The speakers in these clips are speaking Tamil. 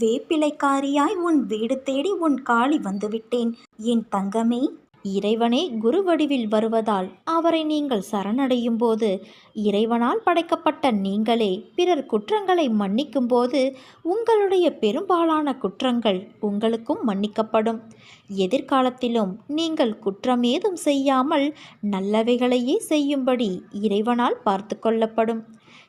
வேப்பிலைக்காரியாய் உன் வீடு தேடி உன் காளி வந்துவிட்டேன். என் தங்கமே இறைவனே குரு வடிவில் வருவதால் அவரை நீங்கள் சரணடையும் போது இறைவனால் படைக்கப்பட்ட நீங்களே பிறர் குற்றங்களை மன்னிக்கும் போது உங்களுடைய பெரும்பாலான குற்றங்கள் உங்களுக்கும் மன்னிக்கப்படும். எதிர்காலத்திலும் நீங்கள் குற்றம் ஏதும் செய்யாமல் நல்லவைகளையே செய்யும்படி இறைவனால் பார்த்து கொள்ளப்படும்.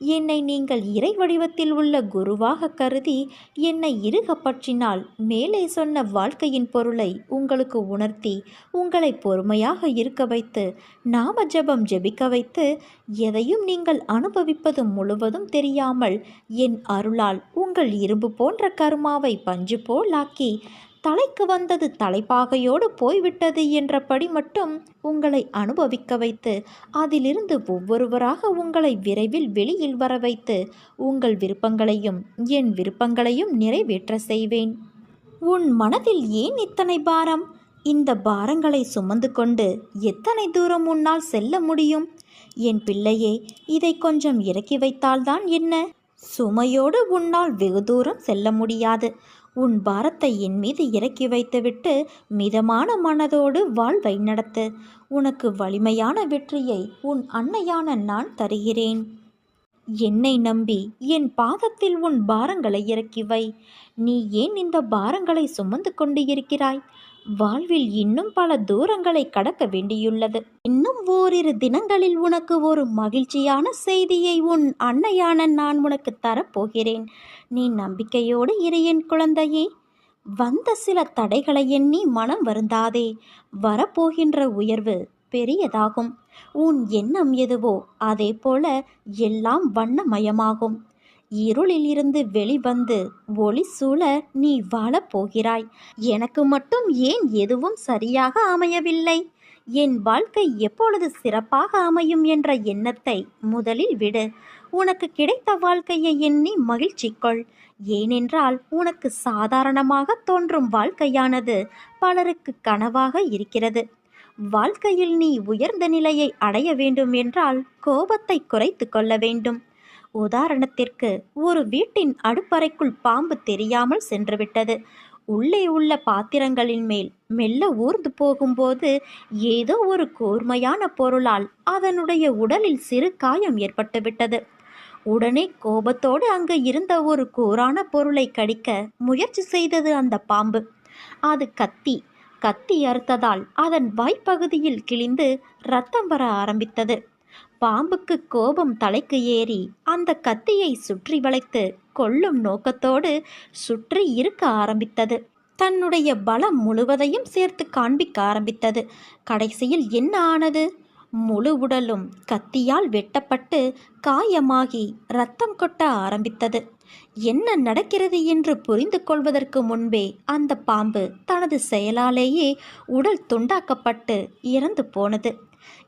என்னை நீங்கள் இறை வடிவத்தில் உள்ள குருவாக கருதி என்னை இறுக பற்றினால் மேலே சொன்ன வாழ்க்கையின் பொருளை உங்களுக்கு உணர்த்தி உங்களை பொறுமையாக இருக்க வைத்து நாம ஜெபம் ஜெபிக்க வைத்து எதையும் நீங்கள் அனுபவிப்பது முழுவதும் தெரியாமல் என் அருளால் உங்கள் இரும்பு போன்ற கருமாவை பஞ்சு போலாக்கி தலைக்கு வந்தது தலைப்பாகையோடு போய்விட்டது என்றபடி மட்டும் உங்களை அனுபவிக்க வைத்து அதிலிருந்து ஒவ்வொருவராக உங்களை விரைவில் வெளியில் வர வைத்து உங்கள் விருப்பங்களையும் என் விருப்பங்களையும் நிறைவேற்ற செய்வேன். உன் மனதில் ஏன் இத்தனை பாரம்? இந்த பாரங்களை சுமந்து கொண்டு எத்தனை தூரம் உன்னால் செல்ல முடியும்? என் பிள்ளையே இதை கொஞ்சம் இறக்கி வைத்தால்தான் என்ன? சுமையோடு உன்னால் வெகு தூரம் செல்ல முடியாது. உன் பாரத்தை என் மீது இறக்கி வைத்துவிட்டு மிதமான மனதோடு வாழ்வை நடத்து. உனக்கு வலிமையான வெற்றியை உன் அன்னையான நான் தருகிறேன். என்னை நம்பி என் பாதத்தில் உன் பாரங்களை இறக்கி வை. நீ ஏன் இந்த பாரங்களை சுமந்து கொண்டு இருக்கிறாய்? வாழ்வில் இன்னும் பல தூரங்களை கடக்க வேண்டியுள்ளது. இன்னும் ஓரிரு தினங்களில் உனக்கு ஒரு மகிழ்ச்சியான செய்தியை உன் அன்னையான நான் உனக்கு தரப்போகிறேன். நீ நம்பிக்கையோடு இரு என் குழந்தையே. வந்த சில தடைகளை எண்ணி மனம் வருந்தாதே. வரப்போகின்ற உயர்வு பெரியதாகும். உன் எண்ணம் எதுவோ அதே போல எல்லாம் வண்ணமயமாகும். இருளிலிருந்து வெளிவந்து ஒளி சூழ நீ வாழப்போகிறாய். எனக்கு மட்டும் ஏன் எதுவும் சரியாக அமையவில்லை? என் வாழ்க்கை எப்பொழுது சிறப்பாக அமையும் என்ற எண்ணத்தை முதலில் விடு. உனக்கு கிடைத்த வாழ்க்கையை எண்ணி மகிழ்ச்சி கொள் ஏனென்றால் உனக்கு சாதாரணமாக தோன்றும் வாழ்க்கையானது பலருக்கு கனவாக இருக்கிறது. வாழ்க்கையில் நீ உயர்ந்த நிலையை அடைய வேண்டும் என்றால் கோபத்தை குறைத்து கொள்ள வேண்டும். உதாரணத்திற்கு ஒரு வீட்டின் அடுப்பறைக்குள் பாம்பு தெரியாமல் சென்றுவிட்டது. உள்ளே உள்ள பாத்திரங்களின் மேல் மெல்ல ஊர்ந்து போகும்போது ஏதோ ஒரு கூர்மையான பொருளால் அதனுடைய உடலில் சிறு காயம் ஏற்பட்டுவிட்டது. உடனே கோபத்தோடு அங்கு இருந்த ஒரு கூரான பொருளை கடிக்க முயற்சி செய்தது அந்த பாம்பு. அது கத்தி கத்தி அறுத்ததால் அதன் வாய்ப்பகுதியில் கிழிந்து ரத்தம் வர ஆரம்பித்தது. பாம்புக்கு கோபம் தலைக்கு ஏறி அந்த கத்தியை சுற்றி வளைத்து கொல்லும் நோக்கத்தோடு சுற்றி இருக்க ஆரம்பித்தது. தன்னுடைய பலம் முழுவதையும் சேர்த்து காண்பிக்க ஆரம்பித்தது. கடைசியில் என்ன ஆனது? முழு உடலும் கத்தியால் வெட்டப்பட்டு காயமாகி ரத்தம் கொட்ட ஆரம்பித்தது. என்ன நடக்கிறது என்று புரிந்து கொள்வதற்கு முன்பே அந்த பாம்பு தனது செயலாலேயே உடல் துண்டாக்கப்பட்டு இறந்து போனது.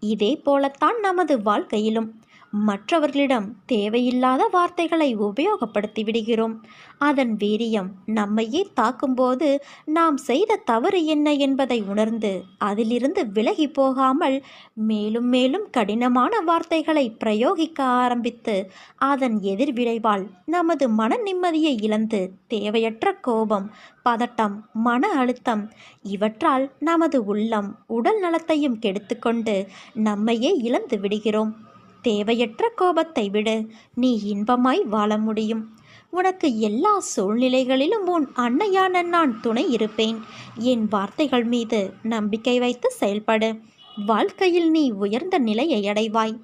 இதே போலத்தான் நமது வாழ்க்கையிலும். மற்றவர்களிடம் தேவையில்லாத வார்த்தைகளை உபயோகப்படுத்தி விடுகிறோம். அதன் வீரியம் நம்மையே தாக்கும்போது நாம் செய்த தவறு என்ன என்பதை உணர்ந்து அதிலிருந்து விலகி போகாமல் மேலும் மேலும் கடினமான வார்த்தைகளை பிரயோகிக்க ஆரம்பித்து அதன் எதிர்விளைவால் நமது மன நிம்மதியை இழந்து தேவையற்ற கோபம் பதட்டம் மன அழுத்தம் இவற்றால் நமது உள்ளம் உடல் நலத்தையும் கெடுத்துக்கொண்டு நம்மையே இழந்து விடுகிறோம். தேவையற்ற கோபத்தை விடு. நீ இன்பமாய் வாழ முடியும். உனக்கு எல்லா சூழ்நிலைகளிலும் உன் அன்னையான நான் துணை இருப்பேன். என் வார்த்தைகள் மீது நம்பிக்கை வைத்து செயல்படு. வாழ்க்கையில் நீ உயர்ந்த நிலையை அடைவாய்.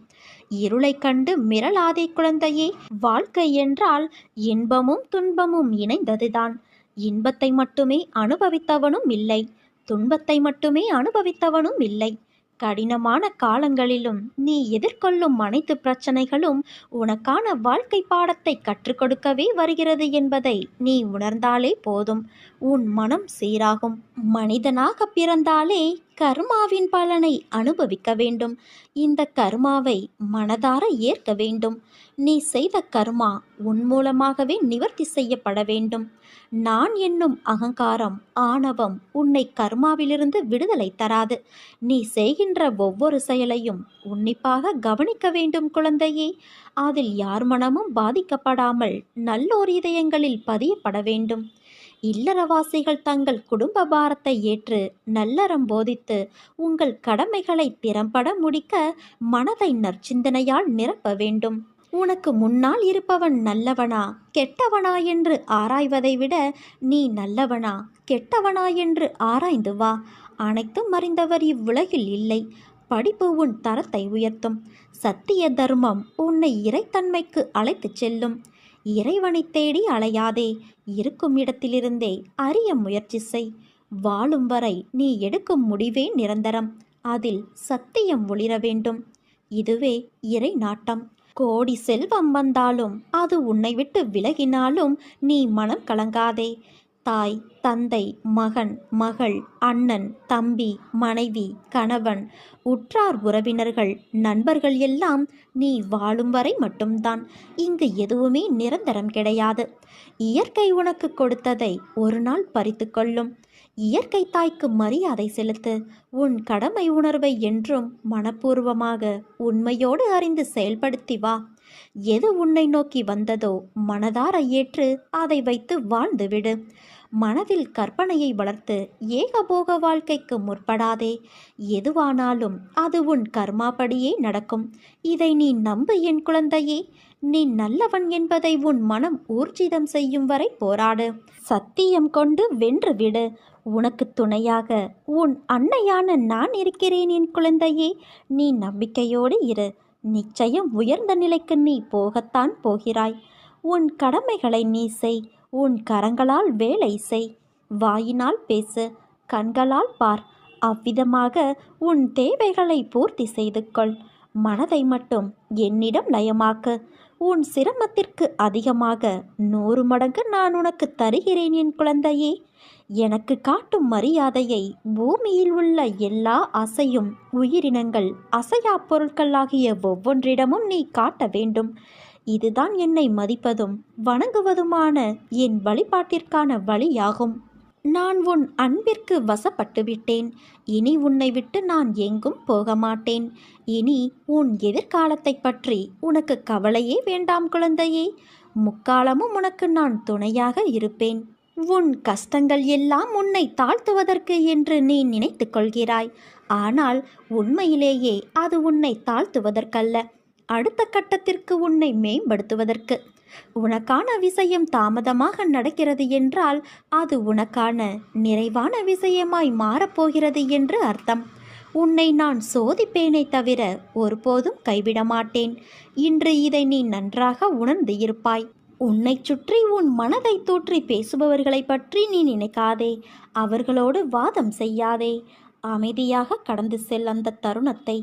இருளை கண்டு மிரளாதே குழந்தையே. வாழ்க்கை என்றால் இன்பமும் துன்பமும் இணைந்ததுதான். இன்பத்தை மட்டுமே அனுபவித்தவனும் இல்லை. துன்பத்தை மட்டுமே அனுபவித்தவனும் இல்லை. கடினமான காலங்களிலும் நீ எதிர்கொள்ளும் அனைத்து பிரச்சனைகளும் உனக்கான வாழ்க்கை பாடத்தை கற்றுக் கொடுக்கவே வருகிறது என்பதை நீ உணர்ந்தாலே போதும். உன் மனம் சீராகும். மனிதனாக பிறந்தாலே கர்மாவின் பலனை அனுபவிக்க வேண்டும். இந்த கர்மாவை மனதார ஏற்க வேண்டும். நீ செய்த கர்மா உன் மூலமாகவே நிவர்த்தி செய்யப்பட வேண்டும். நான் என்னும் அகங்காரம் ஆணவம் உன்னை கர்மாவிலிருந்து விடுதலை தராது. நீ செய்கின்ற ஒவ்வொரு செயலையும் உன்னிப்பாக கவனிக்க வேண்டும் குழந்தையே. அதில் யார் மனமும் பாதிக்கப்படாமல் நல்லோர் இதயங்களில் பதியப்பட வேண்டும். இல்லறவாசிகள் தங்கள் குடும்ப பாரத்தை ஏற்று நல்லறம் போதித்து உங்கள் கடமைகளை திறம்பட முடிக்க மனதை நற்சிந்தனையால் நிரப்ப வேண்டும். உனக்கு முன்னால் இருப்பவன் நல்லவனா கெட்டவனா என்று ஆராய்வதை விட நீ நல்லவனா கெட்டவனா என்று ஆராய்ந்து வா. அனைத்தும் அறிந்தவர் இவ்வுலகில் இல்லை. படிப்பு உன் தரத்தை உயர்த்தும். சத்திய தர்மம் உன்னை இறைத்தன்மைக்கு அழைத்துச் செல்லும். இறைவனைத் தேடி அலையாதே இருக்கும் இடத்திலிருந்தே அறிய முயற்சி செய். வாழும் வரை நீ எடுக்கும் முடிவே நிரந்தரம். அதில் சத்தியம் ஒளிர வேண்டும். இதுவே இறை நாட்டம். கோடி செல்வம் வந்தாலும் அது உன்னை விட்டு விலகினாலும் நீ மனம் கலங்காதே. தாய் தந்தை மகன் மகள் அண்ணன் தம்பி மனைவி கணவன் உற்றார் உறவினர்கள் நண்பர்கள் எல்லாம் நீ வாழும் வரை மட்டும்தான். இங்கு எதுவுமே நிரந்தரம் கிடையாது. இயற்கை உனக்கு கொடுத்ததை ஒரு நாள் பறித்து கொள்ளும். இயற்கை தாய்க்கு மரியாதை செலுத்து உன் கடமை உணர்வை என்றும் மனப்பூர்வமாக உண்மையோடு அறிந்து செயல்படுத்தி வா. எது உன்னை நோக்கி வந்ததோ மனதார ஏற்று அதை வைத்து வாழ்ந்துவிடு மனதில் கற்பனையை வளர்த்து ஏகபோக வாழ்க்கைக்கு முற்படாதே. எதுவானாலும் அது உன் கர்மாபடியே நடக்கும். இதை நீ நம்பு என் குழந்தையே. நீ நல்லவன் என்பதை உன் மனம் ஊர்ஜிதம் செய்யும் வரை போராடு. சத்தியம் கொண்டு வென்று விடு. உனக்கு துணையாக உன் அன்னையான நான் இருக்கிறேன் என் குழந்தையே நீ நம்பிக்கையோடு இரு. நிச்சயம் உயர்ந்த நிலைக்கு நீ போகத்தான் போகிறாய். உன் கடமைகளை நீ செய். உன் கரங்களால் வேலை செய். வாயினால் பேசு. கண்களால் பார். அவ்விதமாக உன் தேவைகளை பூர்த்தி செய்து கொள் மனதை மட்டும் என்னிடம் லயமாக்கு உன் சிரமத்திற்கு அதிகமாக நூறு மடங்கு நான் உனக்கு தருகிறேன் என் குழந்தையே. எனக்கு காட்டும் மரியாதையை பூமியில் உள்ள எல்லா அசையும் உயிரினங்கள் அசையா பொருட்களாகிய ஒவ்வொன்றிடமும் நீ காட்ட வேண்டும். இதுதான் என்னை மதிப்பதும் வணங்குவதுமான என் வழிபாட்டிற்கான வழியாகும். நான் உன் அன்பிற்கு வசப்பட்டு விட்டேன் இனி உன்னை விட்டு நான் எங்கும் போக மாட்டேன் இனி உன் எதிர்காலத்தை பற்றி உனக்கு கவலையே வேண்டாம் குழந்தையே. முக்காலமும் உனக்கு நான் துணையாக இருப்பேன். உன் கஷ்டங்கள் எல்லாம் உன்னை தாழ்த்துவதற்கு என்று நீ நினைத்து கொள்கிறாய். ஆனால் உண்மையிலேயே அது உன்னை தாழ்த்துவதற்கல்ல. அடுத்த கட்டத்திற்கு உன்னை மேம்படுத்துவதற்கு. உனக்கான விஷயம் தாமதமாக நடக்கிறது என்றால் அது உனக்கான நிறைவான விஷயமாய் மாறப்போகிறது என்று அர்த்தம். உன்னை நான் சோதிப்பேனே தவிர ஒருபோதும் கைவிட மாட்டேன். இன்று இதை நீ நன்றாக உணர்ந்து இருப்பாய். உன்னைச் சுற்றி உன் மனதை தூற்றி பேசுபவர்களை பற்றி நீ நினைக்காதே. அவர்களோடு வாதம் செய்யாதே. அமைதியாக கடந்து செல் அந்த தருணத்தை.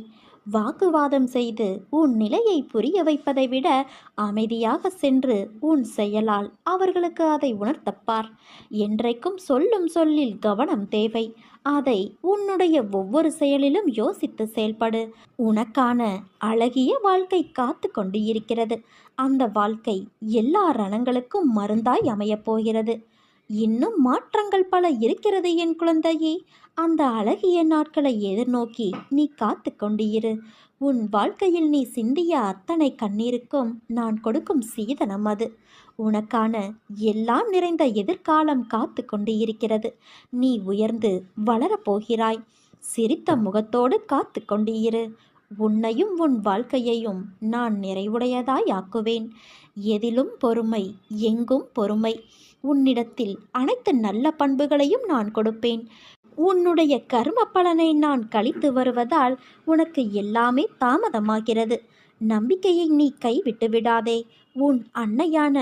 வாக்குவாதம் செய்து உன் நிலையை புரிய வைப்பதை விட அமைதியாக சென்று உன் செயலால் அவர்களுக்கு அதை உணர்த்தப்பார். என்றைக்கும் சொல்லும் சொல்லில் கவனம் தேவை. அதை உன்னுடைய ஒவ்வொரு செயலிலும் யோசித்து செயல்படு. உனக்கான அழகிய வாழ்க்கை காத்து கொண்டு இருக்கிறது அந்த வாழ்க்கை எல்லா ரணங்களுக்கும் மருந்தாய் அமையப் போகிறது. இன்னும் மாற்றங்கள் பல இருக்கிறது என் குழந்தையே. அந்த அழகிய நாட்களை எதிர்நோக்கி நீ காத்து கொண்டிரு. உன் வாழ்க்கையில் நீ சிந்திய அத்தனை கண்ணீருக்கும் நான் கொடுக்கும் சீதனம் அது. உனக்கான எல்லாம் நிறைந்த எதிர்காலம் காத்து கொண்டு இருக்கிறது நீ உயர்ந்து வளரப்போகிறாய் சிரித்த முகத்தோடு காத்து கொண்டிரு. உன்னையும் உன் வாழ்க்கையையும் நான் நிறைவுடையதாய் ஆக்குவேன். எதிலும் பொறுமை எங்கும் பொறுமை. உன்னிடத்தில் அனைத்து நல்ல பண்புகளையும் நான் கொடுப்பேன். உன்னுடைய கர்ம பலனை நான் கழித்து வருவதால் உனக்கு எல்லாமே தாமதமாகிறது. நம்பிக்கையை நீ கைவிட்டு விடாதே. உன் அன்னையான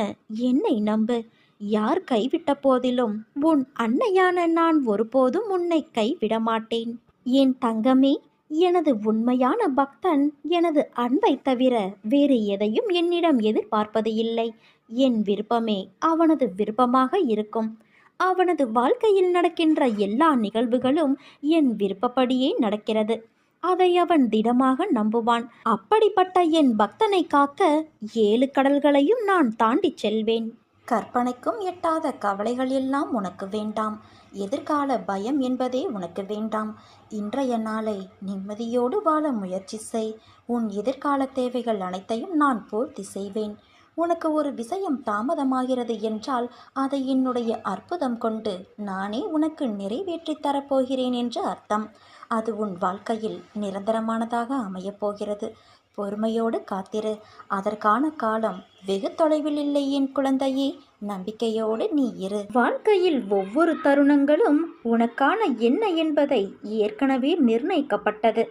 என்னை நம்பு. யார் கைவிட்ட போதிலும் உன் அன்னையான நான் ஒருபோதும் உன்னை கைவிட மாட்டேன். என் தங்கமே எனது உண்மையான பக்தன் எனது அன்பை தவிர வேறு எதையும் என்னிடம் எதிர்பார்ப்பது இல்லை. என் விருப்பமே அவனது விருப்பமாக இருக்கும். அவனது வாழ்க்கையில் நடக்கின்ற எல்லா நிகழ்வுகளும் என் விருப்பப்படியே நடக்கிறது. அதை அவன் திடமாக நம்புவான். அப்படிப்பட்ட என் பக்தனை காக்க ஏழு கடல்களையும் நான் தாண்டிச் செல்வேன். கற்பனைக்கும் எட்டாத கவலைகள் எல்லாம் உனக்கு வேண்டாம். எதிர்கால பயம் என்பதே உனக்கு வேண்டாம். இன்றைய நாளை நிம்மதியோடு வாழ முயற்சி செய். உன் எதிர்கால தேவைகள் அனைத்தையும் நான் பூர்த்தி செய்வேன். உனக்கு ஒரு விஷயம் தாமதமாகிறது என்றால் அதை என்னுடைய அற்புதம் கொண்டு நானே உனக்கு நிறைவேற்றித் தரப்போகிறேன் என்று அர்த்தம். அது உன் வாழ்க்கையில் நிரந்தரமானதாக அமையப் போகிறது. பொறுமையோடு காத்திரு. அதற்கான காலம் வெகு தொலைவில் இல்லை என் குழந்தையே. நம்பிக்கையோடு நீ இரு. வாழ்க்கையில் ஒவ்வொரு தருணங்களும் உனக்கான என்ன என்பதை ஏற்கனவே நிர்ணயிக்கப்பட்டது.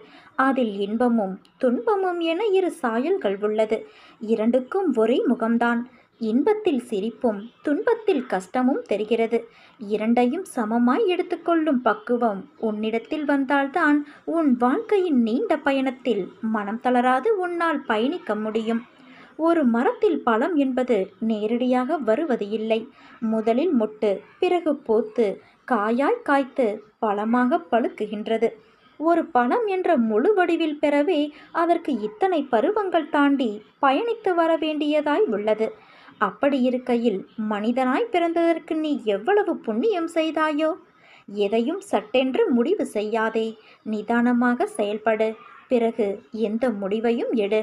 அதில் இன்பமும் துன்பமும் என இரு சாயல்கள் உள்ளது. இரண்டுக்கும் ஒரே முகம்தான். இன்பத்தில் சிரிப்பும் துன்பத்தில் கஷ்டமும் தெரிகிறது. இரண்டையும் சமமாய் எடுத்துக்கொள்ளும் பக்குவம் உன்னிடத்தில் வந்தால்தான் உன் வாழ்க்கையின் நீண்ட பயணத்தில் மனம் தளராது உன்னால் பயணிக்க முடியும். ஒரு மரத்தில் பழம் என்பது நேரடியாக வருவது இல்லை. முதலில் மொட்டு பிறகு போத்து காயாய் காய்த்து பழமாக பழுக்குகின்றது. ஒரு பழம் என்ற முழு வடிவில் பெறவே அதற்கு இத்தனை பருவங்கள் தாண்டி பயணித்து வர வேண்டியதாய் உள்ளது. அப்படி இருக்கையில் மனிதனாய் பிறந்ததற்கு நீ எவ்வளவு புண்ணியம் செய்தாயோ? எதையும் சட்டென்று முடிவு செய்யாதே. நிதானமாக செயல்படு. பிறகு எந்த முடிவையும் எடு.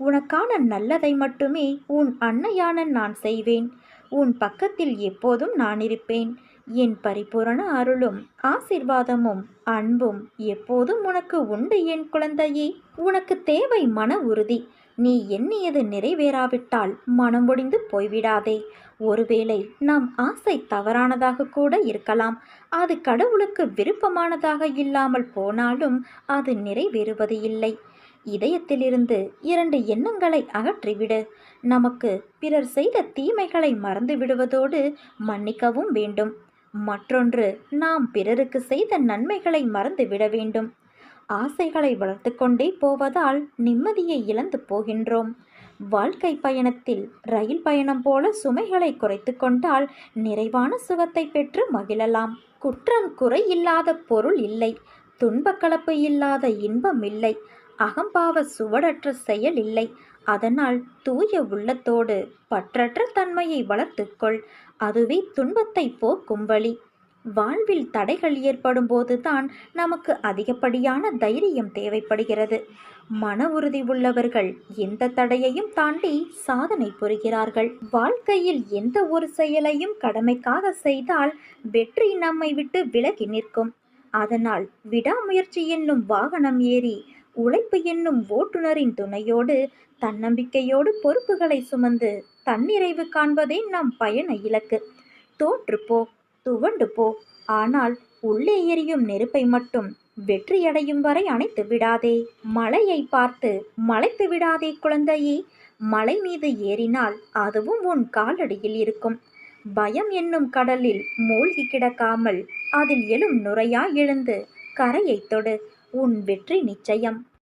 உனக்கான நல்லதை மட்டுமே உன் அன்னையான நான் செய்வேன். உன் பக்கத்தில் எப்போதும் நான் இருப்பேன். என் பரிபூரண அருளும் ஆசிர்வாதமும் அன்பும் எப்போதும் உனக்கு உண்டு என் குழந்தையே. உனக்கு தேவை மன உறுதி. நீ எண்ணியது நிறைவேறாவிட்டால் மனம் ஒடிந்து போய்விடாதே. ஒருவேளை நம் ஆசை தவறானதாக கூட இருக்கலாம். அது கடவுளுக்கு விருப்பமானதாக இல்லாமல் போனாலும் அது நிறைவேறுவது இல்லை. இதயத்திலிருந்து இரண்டு எண்ணங்களை அகற்றிவிடு. நமக்கு பிறர் செய்த தீமைகளை மறந்து விடுவதோடு மன்னிக்கவும் வேண்டும். மற்றொன்று நாம் பிறருக்கு செய்த நன்மைகளை மறந்து விட வேண்டும். ஆசைகளை வளர்த்து கொண்டே போவதால் நிம்மதியை இழந்து போகின்றோம். வாழ்க்கை பயணத்தில் ரயில் பயணம் போல சுமைகளை குறைத்து கொண்டால் நிறைவான சுகத்தை பெற்று மகிழலாம். குற்றம் குறை இல்லாத பொருள் இல்லை. துன்பக்கலப்பு இல்லாத இன்பம் இல்லை. அகம்பாவ சுவடற்ற செயல் இல்லை. அதனால் தூய உள்ளத்தோடு பற்றற்ற தன்மையை வளர்த்துக்கொள் அதுவே துன்பத்தை போக்கும் வழி. வாழ்வில் தடைகள் ஏற்படும் போதுதான் நமக்கு அதிகப்படியான தைரியம் தேவைப்படுகிறது. மன உறுதி உள்ளவர்கள் எந்த தடையையும் தாண்டி சாதனை புரிகிறார்கள். வாழ்க்கையில் எந்த ஒரு செயலையும் கடமைக்காக செய்தால் வெற்றி நம்மை விட்டு விலகி நிற்கும். அதனால் விடாமுயற்சி என்னும் வாகனம் ஏறி உழைப்பு என்னும் ஓட்டுநரின் துணையோடு தன்னம்பிக்கையோடு பொறுப்புகளை சுமந்து தன்னிறைவு காண்பதே நம் பயண இலக்கு. தோற்றுப்போ துவண்டு போ. ஆனால் உள்ளே எரியும் நெருப்பை மட்டும் வெற்றியடையும் வரை அணைத்து விடாதே. மலையை பார்த்து மலைத்து விடாதே குழந்தையே. மலை மீது ஏறினால் அதுவும் உன் காலடியில் இருக்கும். பயம் என்னும் கடலில் மூழ்கி கிடக்காமல் அதில் எழும் நுரையா எழுந்து கரையை தொடு. உன் வெற்றி நிச்சயம்.